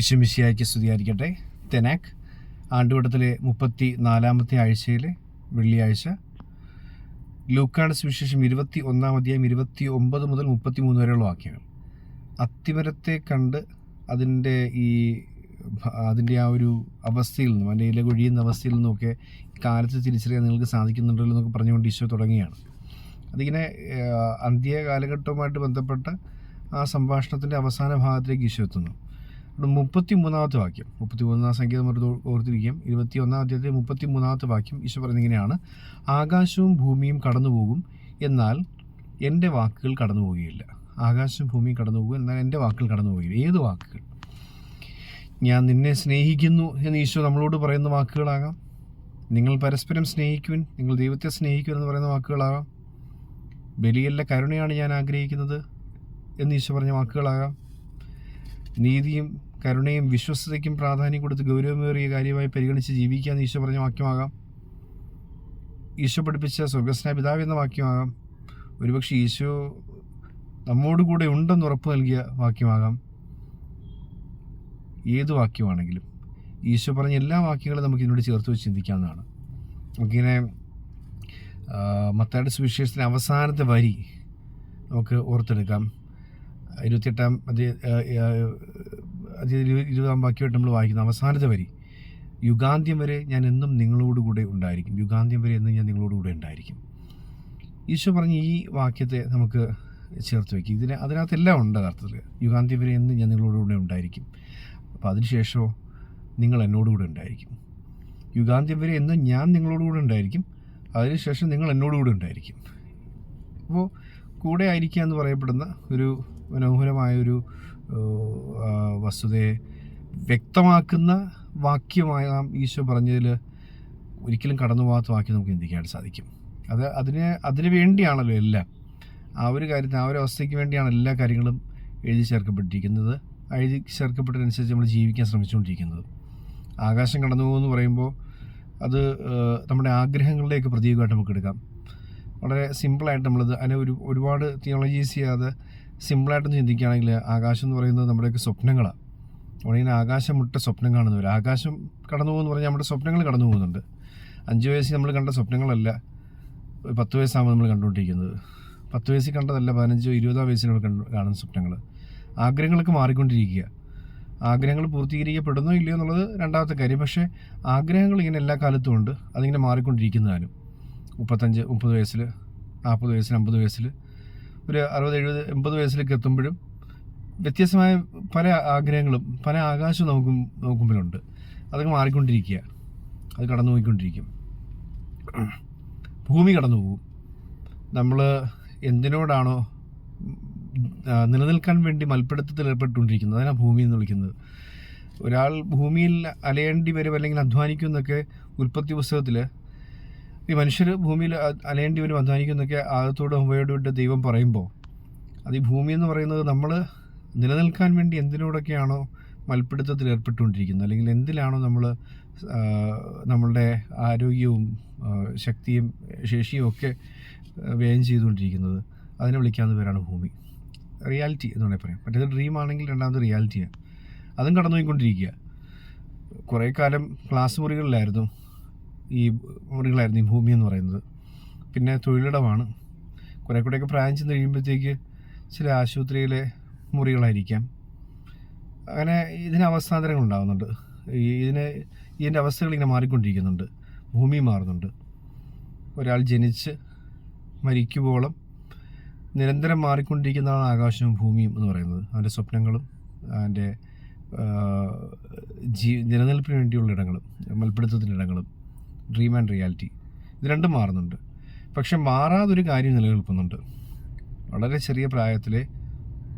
ഈശ്വമിശിയായ്ക്ക് സ്തുതിയായിരിക്കട്ടെ. തെനാക്ക് ആണ്ടുവട്ടത്തിലെ മുപ്പത്തി നാലാമത്തെ ആഴ്ചയിലെ വെള്ളിയാഴ്ച. ലൂക്കാട് സുവിശേഷം ഇരുപത്തി ഒന്നാം അധ്യായം ഇരുപത്തി ഒമ്പത് മുതൽ മുപ്പത്തി മൂന്ന് വരെയുള്ള വാക്യങ്ങൾ. അത്തിമരത്തെ കണ്ട് അതിന്റെ ഈ അതിന്റെ ആ ഒരു അവസ്ഥയിൽ നിന്നും അതിന്റെ ഇല കൊഴിയുന്ന അവസ്ഥയിൽ നിന്നുമൊക്കെ കാലത്ത് തിരിച്ചറിയാൻ നിങ്ങൾക്ക് സാധിക്കുന്നുണ്ടല്ലോ എന്നൊക്കെ പറഞ്ഞുകൊണ്ട് ഈശോ തുടങ്ങിയാണ് അതിങ്ങനെ അന്ത്യ കാലഘട്ടവുമായിട്ട് ബന്ധപ്പെട്ട ആ സംഭാഷണത്തിന്റെ അവസാന ഭാഗത്തേക്ക് ഈശോ എത്തുന്നു. മുപ്പത്തി മൂന്നാമത്തെ വാക്യം. മുപ്പത്തി മൂന്നാം സംഗീതം ഓർത്തിരിക്കാം. ഇരുപത്തി ഒന്നാം അധ്യായത്തിലെ മുപ്പത്തി മൂന്നാമത്തെ വാക്യം ഈശോ പറയുന്നത് ഇങ്ങനെയാണ് ആകാശവും ഭൂമിയും കടന്നു പോകും എന്നാൽ എന്റെ വാക്കുകൾ കടന്നു പോവുകയില്ല ആകാശവും ഭൂമിയും കടന്നു പോകും എന്നാൽ എന്റെ വാക്കുകൾ കടന്നു പോവുകയില്ല ഏത് വാക്കുകൾ? ഞാൻ നിന്നെ സ്നേഹിക്കുന്നു എന്ന് ഈശോ നമ്മളോട് പറയുന്ന വാക്കുകളാകാം. നിങ്ങൾ പരസ്പരം സ്നേഹിക്കുവിൻ നിങ്ങൾ ദൈവത്തെ സ്നേഹിക്കുവിൻ എന്ന് പറയുന്ന വാക്കുകളാകാം. ബലിയല്ല കരുണയാണ് ഞാൻ ആഗ്രഹിക്കുന്നത് എന്ന് ഈശോ പറഞ്ഞ വാക്കുകളാകാം. നീതിയും കരുണയും വിശ്വസ്തതയ്ക്കും പ്രാധാന്യം കൊടുത്ത് ഗൗരവമേറിയ കാര്യമായി പരിഗണിച്ച് ജീവിക്കുക എന്ന് ഈശോ പറഞ്ഞ വാക്യമാകാം. ഈശോ പഠിപ്പിച്ച സ്വർഗസ്നേഹ പിതാവ് എന്ന വാക്യമാകാം. ഒരുപക്ഷെ ഈശോ നമ്മോട് കൂടെ ഉണ്ടെന്ന് ഉറപ്പ് നൽകിയ വാക്യമാകാം. ഏത് വാക്യമാണെങ്കിലും ഈശോ പറഞ്ഞ എല്ലാ വാക്യങ്ങളും നമുക്ക് ഇതിനോട് ചേർത്ത് വെച്ച് ചിന്തിക്കാവുന്നതാണ്. നമുക്കിങ്ങനെ മത്തായുടെ സുവിശേഷത്തിന്റെ അവസാനത്തെ വരി നമുക്ക് ഓർത്തെടുക്കാം. ഇരുപത്തിയെട്ടാം ഇരുപതാം വാക്യമായിട്ട് നമ്മൾ വായിക്കുന്ന അവസാനത്തെ വരി. യുഗാന്ത്യം വരെ ഞാൻ എന്നും നിങ്ങളോടുകൂടെ ഉണ്ടായിരിക്കും. യുഗാന്ത്യം വരെ എന്നും ഞാൻ നിങ്ങളോടുകൂടെ ഉണ്ടായിരിക്കും. ഈശോ പറഞ്ഞ ഈ വാക്യത്തെ നമുക്ക് ചേർത്ത് വയ്ക്കും ഇതിന് അതിനകത്തെല്ലാം ഉണ്ട് അർത്ഥത്തിൽ യുഗാന്ത്യം വരെ എന്നും ഞാൻ നിങ്ങളോടുകൂടെ ഉണ്ടായിരിക്കും. അപ്പോൾ അതിനുശേഷമോ നിങ്ങൾ എന്നോടുകൂടെ ഉണ്ടായിരിക്കും. യുഗാന്ത്യം വരെ എന്നും ഞാൻ നിങ്ങളോടുകൂടെ ഉണ്ടായിരിക്കും. അതിനുശേഷം നിങ്ങൾ എന്നോടുകൂടെ ഉണ്ടായിരിക്കും. അപ്പോൾ കൂടെ ആയിരിക്കുക എന്ന് പറയപ്പെടുന്ന ഒരു മനോഹരമായ ഒരു ആ, വസ്തുതയെ വ്യക്തമാക്കുന്ന വാക്യമായ നാം ഈശോ പറഞ്ഞതിൽ ഒരിക്കലും കടന്നു പോകാത്ത വാക്യം നമുക്ക് ചിന്തിക്കാൻ സാധിക്കും. അത് അതിന് അതിന് വേണ്ടിയാണല്ലോ എല്ലാം. ആ ഒരു കാര്യത്തിന് ആ ഒരു അവസ്ഥയ്ക്ക് വേണ്ടിയാണ് എല്ലാ കാര്യങ്ങളും എഴുതി ചേർക്കപ്പെട്ടിരിക്കുന്നത്. എഴുതി ചേർക്കപ്പെട്ടതനുസരിച്ച് നമ്മൾ ജീവിക്കാൻ ശ്രമിച്ചുകൊണ്ടിരിക്കുന്നത്. ആകാശം കടന്നു പോകുമെന്ന് പറയുമ്പോൾ അത് നമ്മുടെ ആഗ്രഹങ്ങളിലേക്ക് പ്രതീകമായിട്ട് നമുക്ക് എടുക്കാം. വളരെ സിമ്പിളായിട്ട് നമ്മളത് അതിനെ ഒരു ഒരുപാട് തിയോളജീസ് ചെയ്യാതെ സിമ്പിളായിട്ടൊന്ന് ചിന്തിക്കുകയാണെങ്കിൽ ആകാശം എന്ന് പറയുന്നത് നമ്മുടെയൊക്കെ സ്വപ്നങ്ങളാണ്. നമ്മളിങ്ങനെ ആകാശം മുട്ട സ്വപ്നം കാണുന്നവർ ആകാശം കടന്നു പോകുമെന്ന് പറഞ്ഞാൽ നമ്മുടെ സ്വപ്നങ്ങൾ കടന്നു പോകുന്നുണ്ട് അഞ്ച് വയസ്സിൽ നമ്മൾ കണ്ട സ്വപ്നങ്ങളല്ല പത്ത് വയസ്സാകുമ്പോൾ നമ്മൾ കണ്ടുകൊണ്ടിരിക്കുന്നത്. പത്ത് വയസ്സിൽ കണ്ടതല്ല പതിനഞ്ചോ ഇരുപതോ നമ്മൾ കണ്ടു കാണുന്ന സ്വപ്നങ്ങൾ. ആഗ്രഹങ്ങളൊക്കെ മാറിക്കൊണ്ടിരിക്കുക. ആഗ്രഹങ്ങൾ പൂർത്തീകരിക്കപ്പെടുന്നോ ഇല്ലയോ എന്നുള്ളത് രണ്ടാമത്തെ കാര്യം. പക്ഷേ ആഗ്രഹങ്ങൾ ഇങ്ങനെ എല്ലാ കാലത്തും ഉണ്ട്. അതിങ്ങനെ മാറിക്കൊണ്ടിരിക്കുന്നതാനും. മുപ്പത്തഞ്ച് മുപ്പത് വയസ്സിൽ നാൽപ്പത് വയസ്സിൽ അമ്പത് വയസ്സിൽ ഒരു അറുപത് എഴുപത് എൺപത് വയസ്സിലേക്ക് എത്തുമ്പോഴും വ്യത്യസ്തമായ പല ആഗ്രഹങ്ങളും പല ആകാശവും നമുക്ക് മുമ്പിലുണ്ട് അതൊക്കെ മാറിക്കൊണ്ടിരിക്കുക. അത് കടന്നു പോയിക്കൊണ്ടിരിക്കും ഭൂമി കടന്നു പോകും നമ്മൾ എന്തിനോടാണോ നിലനിൽക്കാൻ വേണ്ടി മൽപ്പിടുത്തത്തിൽ ഏർപ്പെട്ടുകൊണ്ടിരിക്കുന്നത് അതിനാണ് ഭൂമി എന്ന് വിളിക്കുന്നത്. ഒരാൾ ഭൂമിയിൽ അലയേണ്ടി വരും അല്ലെങ്കിൽ അധ്വാനിക്കും എന്നൊക്കെ ഉൽപ്പത്തി പുസ്തകത്തിൽ ഈ മനുഷ്യർ ഭൂമിയിൽ അലയേണ്ടി വരും അധ്വാനിക്കും എന്നൊക്കെ ആദത്തോടും ഹുവയോട് ദൈവം പറയുമ്പോൾ അത് ഈ ഭൂമി എന്ന് പറയുന്നത് നമ്മൾ നിലനിൽക്കാൻ വേണ്ടി എന്തിനോടൊക്കെയാണോ മൽപ്പിടുത്തത്തിൽ ഏർപ്പെട്ടുകൊണ്ടിരിക്കുന്നത്? അല്ലെങ്കിൽ എന്തിലാണോ നമ്മൾ നമ്മളുടെ ആരോഗ്യവും ശക്തിയും ശേഷിയും ഒക്കെ വ്യയം ചെയ്തുകൊണ്ടിരിക്കുന്നത്? അതിനെ വിളിക്കാവുന്ന പേരാണ് ഭൂമി. റിയാലിറ്റി എന്ന് വേണമെങ്കിൽ പറയാം. മറ്റേത് ഡ്രീം ആണെങ്കിൽ രണ്ടാമത് റിയാലിറ്റിയാണ് അതും കടന്നുപോയിക്കൊണ്ടിരിക്കുക. കുറേ കാലം ക്ലാസ് മുറികളിലായിരുന്നു ഈ മുറികളായിരുന്നു ഈ ഭൂമി എന്ന് പറയുന്നത്. പിന്നെ തൊഴിലിടമാണ്. കുറേ കൂടെയൊക്കെ പ്രായം ചെന്ന് കഴിയുമ്പോഴത്തേക്ക് ചില ആശുപത്രിയിലെ മുറികളായിരിക്കാം. അങ്ങനെ ഇതിന് അവസ്ഥാന്തരങ്ങൾ ഉണ്ടാകുന്നുണ്ട് ഇതിന് ഇതിന്റെ അവസ്ഥകൾ ഇങ്ങനെ മാറിക്കൊണ്ടിരിക്കുന്നുണ്ട്. ഭൂമി മാറുന്നുണ്ട്. ഒരാൾ ജനിച്ച് മരിക്കുവോളം നിരന്തരം മാറിക്കൊണ്ടിരിക്കുന്നതാണ് ആകാശവും ഭൂമിയും എന്ന് പറയുന്നത്. അവന്റെ സ്വപ്നങ്ങളും അവന്റെ ജീ നിലനിൽപ്പിന് വേണ്ടിയുള്ള ഇടങ്ങളും മൽപ്പിടുത്തത്തിന്റെ ഇടങ്ങളും ഡ്രീം ആൻഡ് റിയാലിറ്റി ഇത് രണ്ടും മാറുന്നുണ്ട്. പക്ഷെ മാറാതൊരു കാര്യം നിലനിൽക്കുന്നുണ്ട്. വളരെ ചെറിയ പ്രായത്തിലെ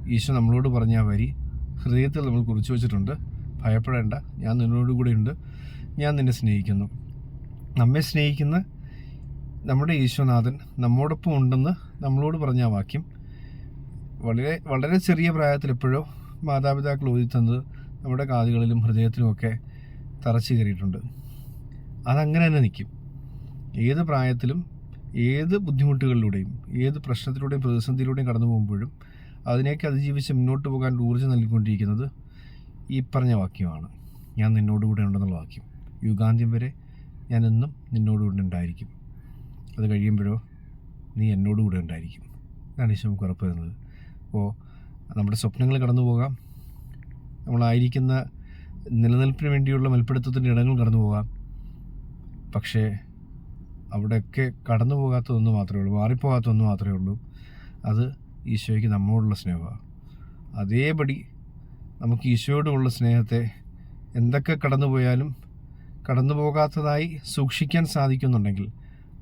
ഈശോ നമ്മളോട് പറഞ്ഞ വരി ഹൃദയത്തിൽ നമ്മൾ കുറിച്ചു വെച്ചിട്ടുണ്ട്. ഭയപ്പെടേണ്ട. ഞാൻ നിന്നോട് കൂടെയുണ്ട് ഞാൻ നിന്നെ സ്നേഹിക്കുന്നു. നമ്മെ സ്നേഹിക്കുന്ന നമ്മുടെ ഈശോനാഥൻ നമ്മോടൊപ്പം ഉണ്ടെന്ന് നമ്മളോട് പറഞ്ഞ വാക്യം വളരെ വളരെ ചെറിയ പ്രായത്തിൽ എപ്പോഴോ മാതാപിതാക്കൾ ഓതിത്തന്നത് തന്നത് നമ്മുടെ കാതുകളിലും ഹൃദയത്തിലുമൊക്കെ തറച്ചു കയറിയിട്ടുണ്ട്. അതങ്ങനെ തന്നെ നിൽക്കും. ഏത് പ്രായത്തിലും ഏത് ബുദ്ധിമുട്ടുകളിലൂടെയും ഏത് പ്രശ്നത്തിലൂടെയും പ്രതിസന്ധിയിലൂടെയും കടന്നു പോകുമ്പോഴും അതിനെയൊക്കെ അതിജീവിച്ച് മുന്നോട്ട് പോകാൻ ഊർജം നൽകിക്കൊണ്ടിരിക്കുന്നത് ഈ പറഞ്ഞ വാക്യമാണ്. ഞാൻ നിന്നോടുകൂടെ ഉണ്ടെന്നുള്ള വാക്യം. യുഗാന്ത്യം വരെ ഞാൻ എന്നും നിന്നോടുകൂടെ ഉണ്ടായിരിക്കും. അത് കഴിയുമ്പോഴോ നീ എന്നോട് കൂടെ ഉണ്ടായിരിക്കും. ഇതാണ് ഈശോ നമുക്ക് ഉറപ്പ് തരുന്നത്. അപ്പോൾ നമ്മുടെ സ്വപ്നങ്ങൾ കടന്നു പോകാം. നമ്മളായിരിക്കുന്ന നിലനിൽപ്പിന് വേണ്ടിയുള്ള മൽപ്പിടുത്തത്തിന്റെ ഇടങ്ങൾ കടന്നു പോകാം. പക്ഷേ അവിടെയൊക്കെ കടന്നു പോകാത്തതൊന്നു മാത്രമേ ഉള്ളൂ മാറിപ്പോകാത്തതൊന്നു മാത്രമേ ഉള്ളൂ. അത് ഈശോയ്ക്ക് നമ്മോടുള്ള സ്നേഹമാണ് അതേപടി നമുക്ക് ഈശോയോടുള്ള സ്നേഹത്തെ എന്തൊക്കെ കടന്നു പോയാലും കടന്നു പോകാത്തതായി സൂക്ഷിക്കാൻ സാധിക്കുന്നുണ്ടെങ്കിൽ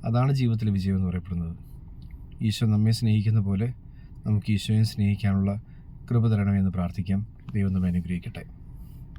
അതാണ് ജീവിതത്തിലെ വിജയം എന്ന് പറയപ്പെടുന്നത്. ഈശോ നമ്മെ സ്നേഹിക്കുന്ന പോലെ നമുക്ക് ഈശോയെ സ്നേഹിക്കാനുള്ള കൃപ തരണമെന്ന് പ്രാർത്ഥിക്കാം. ദൈവം നമ്മെ അനുഗ്രഹിക്കട്ടെ.